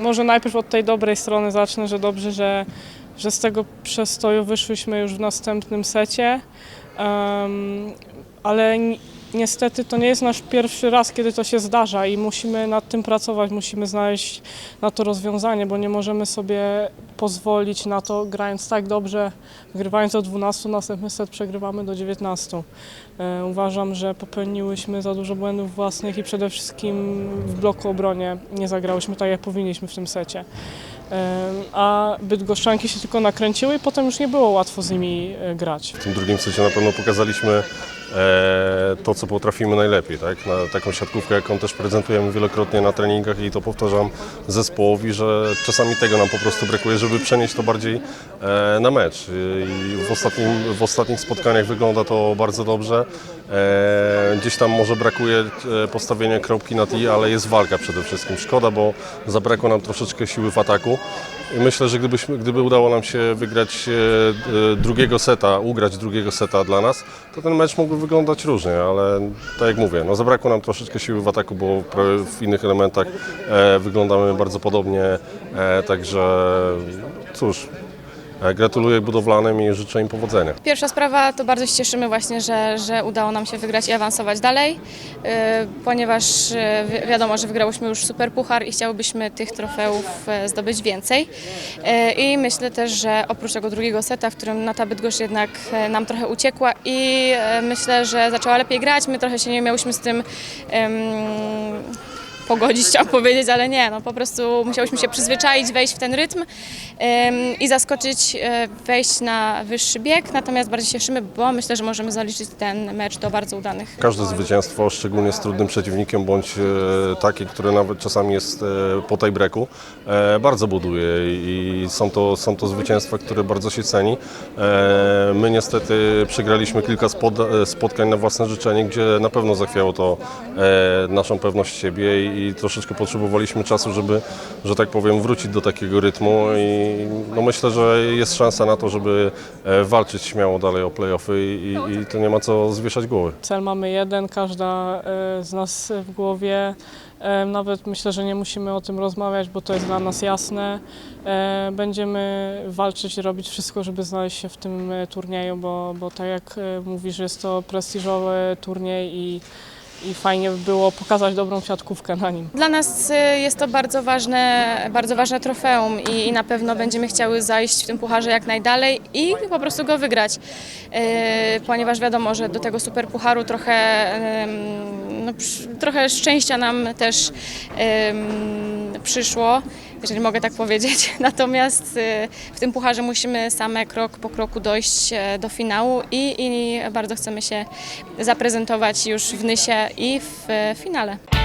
Może najpierw od tej dobrej strony zacznę, że dobrze, że, że z tego przestoju wyszłyśmy już w następnym secie. Em, ale niestety to nie jest nasz pierwszy raz, kiedy to się zdarza i musimy nad tym pracować, musimy znaleźć na to rozwiązanie, bo nie możemy sobie pozwolić na to, grając tak dobrze, wygrywając do 12, następny set przegrywamy do 19. E, Uważam, że popełniłyśmy za dużo błędów własnych i przede wszystkim w bloku obronie nie zagrałyśmy tak, jak powinniśmy w tym secie. E, A Bydgoszczanki się tylko nakręciły i potem już nie było łatwo z nimi e, grać. W tym drugim secie na pewno pokazaliśmy to, co potrafimy najlepiej. Tak? Na taką siatkówkę, jaką też prezentujemy wielokrotnie na treningach i to powtarzam zespołowi, że czasami tego nam po prostu brakuje, żeby przenieść to bardziej e, na mecz. I w, ostatnim, w ostatnich spotkaniach wygląda to bardzo dobrze. E, gdzieś tam może brakuje e, postawienia kropki na i, ale jest walka przede wszystkim. Szkoda, bo zabrakło nam troszeczkę siły w ataku. I myślę, że gdybyśmy, gdyby udało nam się wygrać e, e, drugiego seta, ugrać drugiego seta dla nas, to ten mecz mógłby wyglądać różnie, ale tak jak mówię, no zabrakło nam troszeczkę siły w ataku, bo w innych elementach e, wyglądamy bardzo podobnie, e, także cóż, gratuluję budowlanym i życzę im powodzenia. Pierwsza sprawa to bardzo się cieszymy właśnie, że, że udało nam się wygrać i awansować dalej, yy, ponieważ wi- wiadomo, że wygrałyśmy już super puchar i chciałybyśmy tych trofeów e, zdobyć więcej. I myślę też, że oprócz tego drugiego seta, w którym Nata Bydgoszcz jednak e, nam trochę uciekła i e, myślę, że zaczęła lepiej grać, my trochę się nie miałyśmy z tym pogodzić, chciałam powiedzieć, ale nie, no po prostu musiałyśmy się przyzwyczaić, wejść w ten rytm i zaskoczyć, e, wejść na wyższy bieg, natomiast bardzo się cieszymy, bo myślę, że możemy zaliczyć ten mecz do bardzo udanych. Każde zwycięstwo, szczególnie z trudnym przeciwnikiem, bądź e, takie, które nawet czasami jest e, po tiebreaku, e, bardzo buduje i są to, są to zwycięstwa, które bardzo się ceni. My niestety przegraliśmy kilka spotkań na własne życzenie, gdzie na pewno zachwiało to naszą pewność siebie i troszeczkę potrzebowaliśmy czasu, żeby, że tak powiem, wrócić do takiego rytmu i no myślę, że jest szansa na to, żeby e, walczyć śmiało dalej o playoffy i, i to nie ma co zwieszać głowy. Cel mamy jeden, każda e, z nas w głowie. E, Nawet myślę, że nie musimy o tym rozmawiać, bo to jest dla nas jasne. Będziemy walczyć i robić wszystko, żeby znaleźć się w tym turnieju, bo, bo tak jak mówisz, jest to prestiżowy turniej i, i fajnie by było pokazać dobrą siatkówkę na nim. Dla nas y, jest to bardzo ważne, bardzo ważne trofeum i, na pewno będziemy chciały zajść w tym pucharze jak najdalej i po prostu go wygrać, Y, ponieważ wiadomo, że do tego super pucharu trochę, no, trochę szczęścia nam też przyszło, jeżeli mogę tak powiedzieć. Natomiast y, w tym pucharze musimy same krok po kroku dojść e, do finału i, i bardzo chcemy się zaprezentować już w Nysie i w e, finale.